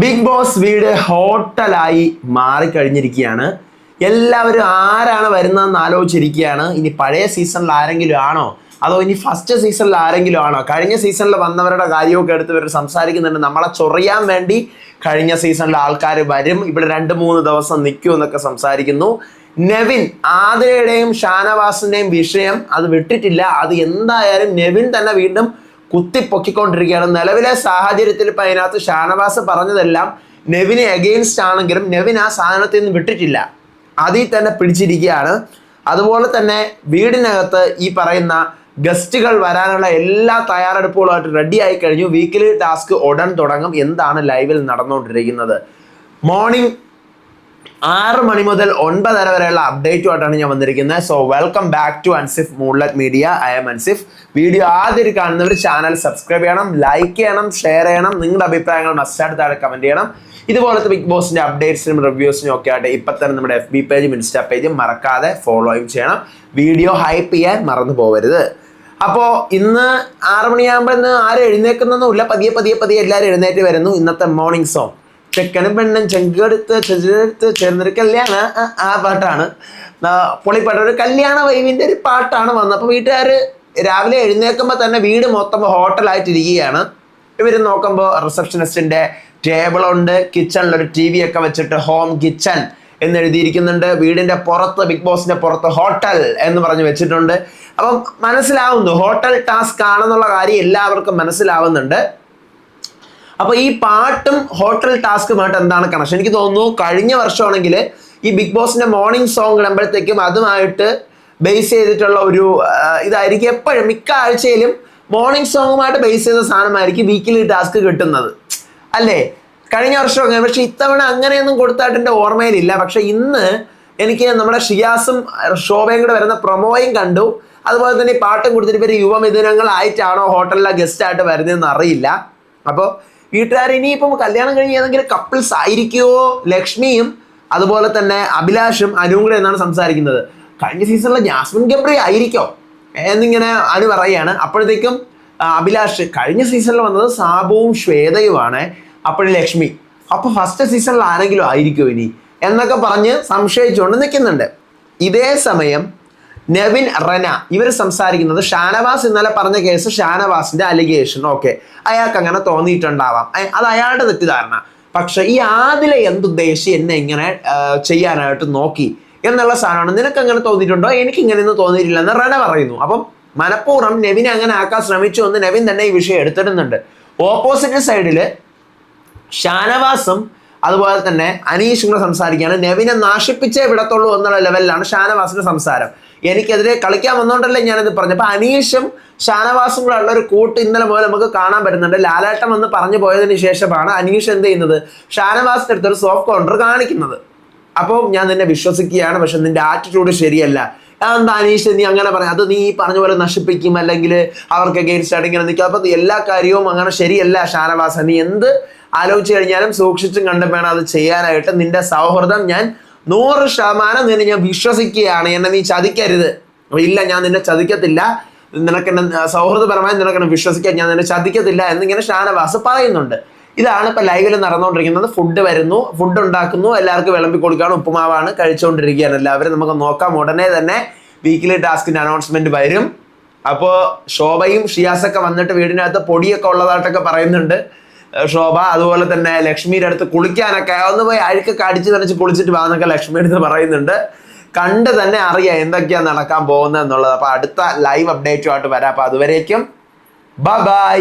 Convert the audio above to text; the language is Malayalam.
ബിഗ് ബോസ് വീട് ഹോട്ടലായി മാറിക്കഴിഞ്ഞിരിക്കുകയാണ്. എല്ലാവരും ആരാണ് വരുന്നതെന്ന് ആലോചിച്ചിരിക്കുകയാണ്. ഇനി പഴയ സീസണിൽ ആരെങ്കിലും ആണോ? അതോ ഇനി ഫസ്റ്റ് സീസണിൽ ആരെങ്കിലും ആണോ? കഴിഞ്ഞ സീസണിൽ വന്നവരുടെ കാര്യമൊക്കെ എടുത്ത് ഇവർ സംസാരിക്കുന്നുണ്ട്. നമ്മളെ ചൊറിയാൻ വേണ്ടി കഴിഞ്ഞ സീസണിൽ ആൾക്കാർ വരും. ഇവിടെ രണ്ട് മൂന്ന് ദിവസം നിൽക്കും എന്നൊക്കെ സംസാരിക്കുന്നു. നെവിൻ ആതിരയുടെയും ഷാനവാസിന്റെയും വിഷയം അത് വിട്ടിട്ടില്ല. അത് എന്തായാലും നെവിൻ തന്നെ വീണ്ടും കുത്തിപ്പൊക്കിക്കൊണ്ടിരിക്കുകയാണ്. നിലവിലെ സാഹചര്യത്തിൽ ഇപ്പം അതിനകത്ത് ഷാനവാസ് പറഞ്ഞതെല്ലാം നെവിന് എഗെയിൻസ്റ്റ് ആണെങ്കിലും നെവിൻ ആ സാധനത്തിൽ നിന്ന് വിട്ടിട്ടില്ല. അതിൽ തന്നെ പിടിച്ചിരിക്കുകയാണ്. അതുപോലെ തന്നെ വീടിനകത്ത് ഈ പറയുന്ന ഗസ്റ്റുകൾ വരാനുള്ള എല്ലാ തയ്യാറെടുപ്പുകളുമായിട്ട് റെഡി ആയി കഴിഞ്ഞു. വീക്കിലി ടാസ്ക് ഉടൻ തുടങ്ങും. എന്താണ് ലൈവിൽ നടന്നുകൊണ്ടിരിക്കുന്നത്? മോർണിംഗ് ആറ് മണി മുതൽ ഒൻപതര വരെയുള്ള അപ്ഡേറ്റുമായിട്ടാണ് ഞാൻ വന്നിരിക്കുന്നത്. So welcome back to Ansif moonlight media I'm Ansif video ആദ്യം കാണുന്നവർ ചാനൽ സബ്സ്ക്രൈബ് ചെയ്യണം ലൈക്ക് ചെയ്യണം ഷെയർ ചെയ്യണം. നിങ്ങളുടെ അഭിപ്രായങ്ങൾ മസ്റ്റായിട്ട് താഴെ കമന്റ് ചെയ്യണം. ഇതുപോലത്തെ ബിഗ് ബോസിന്റെ അപ്ഡേറ്റ്സിനും റിവ്യൂസിനും ഒക്കെ ആയിട്ട് ഇപ്പൊ തന്നെ നമ്മുടെ എഫ് ബി പേജും ഇൻസ്റ്റാ പേജും മറക്കാതെ ഫോളോയും ചെയ്യണം. വീഡിയോ ഹൈപ്പ് ചെയ്യാൻ മറന്നു പോകരുത് അപ്പോൾ ഇന്ന് ആറ് മണിയാകുമ്പോൾ ഇന്ന് ആരും എഴുന്നേക്കുന്നൊന്നുമില്ല. പതിയെ പതിയെ പതിയെ എല്ലാവരും എഴുന്നേറ്റ് വരുന്നു. ഇന്നത്തെ മോർണിംഗ് സോങ് ചെക്കനും പെണ്ണും ചെങ്കെടുത്ത് ചെറുതെടുത്ത് ചേർന്നൊരു കല്യാണ ആ, പാട്ടാണ്. പൊളിപ്പാട്ട് ഒരു കല്യാണ വൈവിന്റെ ഒരു പാട്ടാണ് വന്നത്. അപ്പോൾ വീട്ടുകാർ രാവിലെ എഴുന്നേൽക്കുമ്പോൾ തന്നെ വീട് മൊത്തം ഹോട്ടലായിട്ടിരിക്കുകയാണ്. ഇവർ നോക്കുമ്പോൾ റിസപ്ഷനിസ്റ്റിന്റെ ടേബിളുണ്ട് കിച്ചണിലൊരു ടി വി ഒക്കെ വെച്ചിട്ട് ഹോം കിച്ചൺ എന്ന് എഴുതിയിരിക്കുന്നുണ്ട് വീടിന്റെ പുറത്ത് ബിഗ് ബോസിന്റെ പുറത്ത് ഹോട്ടൽ എന്ന് പറഞ്ഞ് വെച്ചിട്ടുണ്ട്. അപ്പം മനസ്സിലാവുന്നു ഹോട്ടൽ ടാസ്ക് ആണെന്നുള്ള കാര്യം എല്ലാവർക്കും മനസ്സിലാവുന്നുണ്ട്. അപ്പൊ ഈ പാട്ടും ഹോട്ടൽ ടാസ്കുമായിട്ട് എന്താണ് കണക്ഷൻ എനിക്ക് തോന്നുന്നു കഴിഞ്ഞ വർഷമാണെങ്കിൽ ഈ ബിഗ് ബോസിന്റെ മോർണിംഗ് സോങ് ഇടുമ്പോഴത്തേക്കും അതുമായിട്ട് ബേസ് ചെയ്തിട്ടുള്ള ഒരു ഇതായിരിക്കും എപ്പോഴും മിക്ക ആഴ്ചയിലും മോർണിംഗ് സോങ്ങുമായിട്ട് ബേസ് ചെയ്ത സാധനമായിരിക്കും വീക്കിലി ടാസ്ക് കിട്ടുന്നത്. അല്ലേ? കഴിഞ്ഞ വർഷം പക്ഷെ ഇത്തവണ അങ്ങനെയൊന്നും കൊടുത്തായിട്ട് എന്റെ ഓർമ്മയിലില്ല. പക്ഷെ ഇന്ന് എനിക്ക് നമ്മുടെ ഷിയാസും ഷോഭയും കൂടെ വരുന്ന പ്രൊമോയും കണ്ടു. അതുപോലെ തന്നെ പാട്ടും കൊടുത്തിട്ട് ഇവർ യുവമിഥുനങ്ങളായിട്ടാണോ ഹോട്ടലിലെ ഗസ്റ്റായിട്ട് വരുന്നതെന്ന് അറിയില്ല. അപ്പോൾ വീട്ടുകാർ ഇനിയിപ്പം കല്യാണം കഴിഞ്ഞ് ഏതെങ്കിലും കപ്പിൾസ് ആയിരിക്കുമോ ലക്ഷ്മിയും അതുപോലെ തന്നെ അഭിലാഷും അനുവും കൂടെ എന്നാണ് സംസാരിക്കുന്നത്. കഴിഞ്ഞ സീസണിലെ ജാസ്മിൻ ഗബ്രി ആയിരിക്കോ? എന്നിങ്ങനെ അനു പറയുകയാണ്. അപ്പോഴത്തേക്കും അഭിലാഷ് കഴിഞ്ഞ സീസണിൽ വന്നത് സാബുവും ശ്വേതയുമാണ്. അപ്പോഴും ലക്ഷ്മി അപ്പൊ ഫസ്റ്റ് സീസണിൽ ആരെങ്കിലും ആയിരിക്കും ഇനി? എന്നൊക്കെ പറഞ്ഞ് സംശയിച്ചുകൊണ്ട് നിൽക്കുന്നുണ്ട്. ഇതേ സമയം നെവിൻ റന. ഇവർ സംസാരിക്കുന്നത് ഷാനവാസ് ഇന്നലെ പറഞ്ഞ കേസ് ഷാനവാസിന്റെ അലിഗേഷൻ ഓക്കെ അയാൾക്ക് അങ്ങനെ തോന്നിയിട്ടുണ്ടാവാം അത് അയാളുടെ തെറ്റിദ്ധാരണ. പക്ഷെ ഈ ആദിലെ എന്തുദ്ദേശി എന്നെ ഇങ്ങനെ ചെയ്യാനായിട്ട് നോക്കി എന്നുള്ള സാധനമാണ്. നിനക്ക് അങ്ങനെ തോന്നിയിട്ടുണ്ടോ? എനിക്ക് ഇങ്ങനെയൊന്നും തോന്നിയിട്ടില്ല എന്ന് റന പറയുന്നു. അപ്പം മനഃപൂർവം നെവിനെ അങ്ങനെ ആക്കാൻ ശ്രമിച്ചു എന്ന് നെവിൻ തന്നെ ഈ വിഷയം എടുത്തിടുന്നുണ്ട്. ഓപ്പോസിറ്റ് സൈഡിൽ ഷാനവാസും അതുപോലെ തന്നെ അനീഷും കൂടെ സംസാരിക്കുകയാണ്. നെവിനെ നാശിപ്പിച്ചേ വിടത്തുള്ളൂ എന്നുള്ള ലെവലിലാണ് ഷാനവാസിന്റെ സംസാരം. എനിക്കെതിരെ കളിക്കാൻ വന്നോണ്ടല്ലേ ഞാനിത് പറഞ്ഞു അപ്പൊ അനീഷും ഷാനവാസും കൂടെ ഉള്ള ഒരു കൂട്ട് ഇന്നലെ മുതൽ നമുക്ക് കാണാൻ പറ്റുന്നുണ്ട്. ലാലേട്ടം എന്ന് പറഞ്ഞു പോയതിന് ശേഷമാണ് അനീഷ് എന്ത് ചെയ്യുന്നത്? ഷാനവാസിന്റെ അടുത്തൊരു സോഫ്റ്റ് കൗണ്ടർ കാണിക്കുന്നത്. അപ്പോൾ ഞാൻ നിന്നെ വിശ്വസിക്കുകയാണ്. പക്ഷെ നിന്റെ ആറ്റിറ്റ്യൂഡ് ശരിയല്ല. എന്താ അനീഷ് നീ അങ്ങനെ പറയാം. അത് നീ പറഞ്ഞ പോലെ നശിപ്പിക്കും അല്ലെങ്കിൽ അവർക്ക് അഗെയിൻസ്റ്റ് ആയിട്ട് ഇങ്ങനെ നിൽക്കും. അപ്പൊ എല്ലാ കാര്യവും അങ്ങനെ ശരിയല്ല ഷാനവാസ. നീ എന്ത് ആലോചിച്ച് കഴിഞ്ഞാലും സൂക്ഷിച്ചും കണ്ടും വേണം അത് ചെയ്യാനായിട്ട്. നിന്റെ സൗഹൃദം ഞാൻ നൂറ് ശതമാനം നിന്നെ ഞാൻ വിശ്വസിക്കുകയാണ്. എന്നെ നീ ചതിക്കരുത്. ഇല്ല ഞാൻ നിന്നെ ചതിക്കത്തില്ല. നിനക്ക് എന്നെ സൗഹൃദപരമായി നിനക്ക് എന്നെ വിശ്വസിക്കാൻ ഞാൻ നിന്നെ ചതിക്കത്തില്ല എന്നിങ്ങനെ ഷാനവാസ് പറയുന്നുണ്ട്. ഇതാണ് ഇപ്പൊ ലൈവിൽ നടന്നുകൊണ്ടിരിക്കുന്നത്. ഫുഡ് വരുന്നു ഫുഡ് ഉണ്ടാക്കുന്നു എല്ലാവർക്കും വിളമ്പി കൊടുക്കുകയാണ് ഉപ്പുമാവാണ് കഴിച്ചുകൊണ്ടിരിക്കുകയാണ് എല്ലാവരും. നമുക്ക് നോക്കാം ഉടനെ തന്നെ വീക്കിലി ടാസ്കിന്റെ അനൗൺസ്മെന്റ് വരും. അപ്പോ ശോഭയും ഷിയാസൊക്കെ വന്നിട്ട് വീടിനകത്ത് പൊടിയൊക്കെ ഉള്ളതായിട്ടൊക്കെ പറയുന്നുണ്ട്. ശോഭ അതുപോലെ തന്നെ ലക്ഷ്മിയുടെ അടുത്ത് കുളിക്കാനൊക്കെ ഒന്ന് പോയി അഴുക്കൊക്കെ അടിച്ച് നനച്ച് കുളിച്ചിട്ട് വാന്നൊക്കെ ലക്ഷ്മി അടുത്ത് പറയുന്നുണ്ട്. കണ്ട് തന്നെ അറിയാം എന്തൊക്കെയാണ് നടക്കാൻ പോകുന്നത് എന്നുള്ളത്. അപ്പൊ അടുത്ത ലൈവ് അപ്ഡേറ്റുമായിട്ട് വരാം. അപ്പൊ അതുവരേക്കും ബൈ